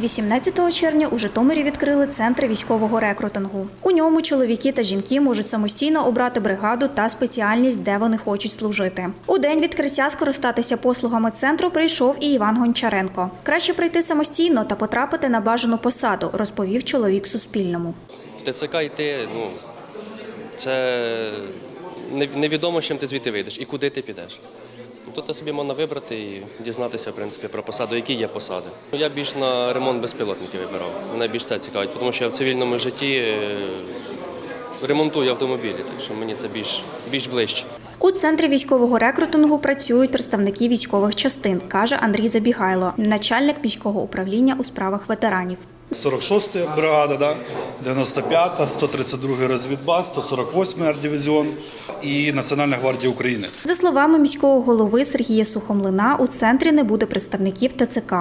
18 червня у Житомирі відкрили центр військового рекрутингу. У ньому чоловіки та жінки можуть самостійно обрати бригаду та спеціальність, де вони хочуть служити. У день відкриття скористатися послугами центру прийшов і Іван Гончаренко. Краще прийти самостійно та потрапити на бажану посаду, розповів чоловік Суспільному. В ТЦК йти, ну, це невідомо, чим ти звідти вийдеш і куди ти підеш. Тут собі можна вибрати і дізнатися, в принципі, про посаду, які є посади. Я більш на ремонт безпілотників вибирав. Мене більш це цікавить, тому що я в цивільному житті е, ремонтую автомобілі, так що мені це більш, більш ближче. У центрі військового рекрутингу працюють представники військових частин, каже Андрій Забігайло, начальник міського управління у справах ветеранів. 46 бригада, да? 95-та, 132 розвідбат, 148 ардивізіон і Національна гвардія України. За словами міського голови Сергія Сухомлина, у центрі не буде представників ТЦК.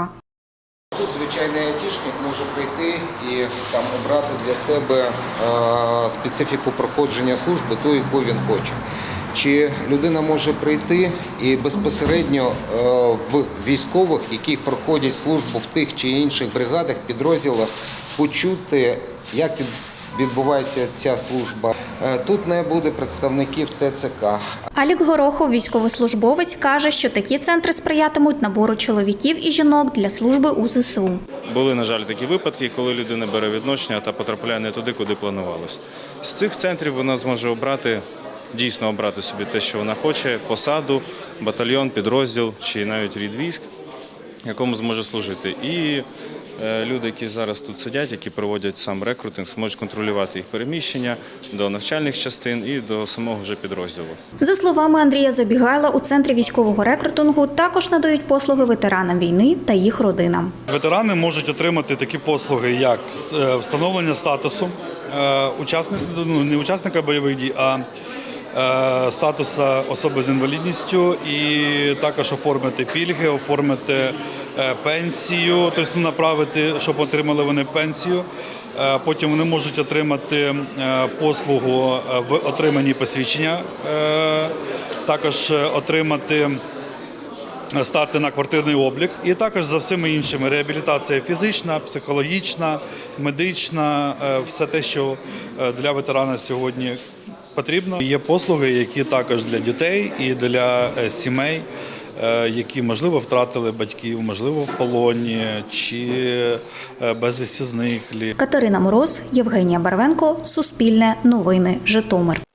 Тут звичайний айтішник може прийти і там обрати для себе е, специфіку проходження служби, ту, яку він хоче. Чи людина може прийти і безпосередньо е, в військових, які проходять службу в тих чи інших бригадах, підрозділах, почути, як відбувається ця служба. Е, Тут не буде представників ТЦК, Алік Горохов, військовослужбовець, каже, що такі центри сприятимуть набору чоловіків і жінок для служби у ЗСУ. Були, на жаль, такі випадки, коли людина бере відношення та потрапляє не туди, куди планувалось. З цих центрів вона зможе обрати, дійсно обрати собі те, що вона хоче, посаду, батальйон, підрозділ чи навіть рід військ, якому зможе служити. І е, люди, які зараз тут сидять, які проводять сам рекрутинг, зможуть контролювати їх переміщення до навчальних частин і до самого вже підрозділу. За словами Андрія Забігайла, у центрі військового рекрутингу також надають послуги ветеранам війни та їх родинам. Ветерани можуть отримати такі послуги, як е, встановлення статусу е, учасника, ну, не учасника бойових дій, а е, статуса особи з інвалідністю, і також оформити пільги, оформити е, пенсію, тобто направити, щоб отримали вони пенсію. Е, Потім вони можуть отримати послугу в отриманні посвідчення, також отримати стати на квартирний облік, і також за всіми іншими реабілітація фізична, психологічна, медична, все те, що для ветерана сьогодні потрібно. Є послуги, які також для дітей і для е, сімей. е, Які можливо втратили батьків, можливо, в полоні чи е, безвісті зниклі. Катерина Мороз, Євгенія Барвенко, Суспільне, Новини, Житомир.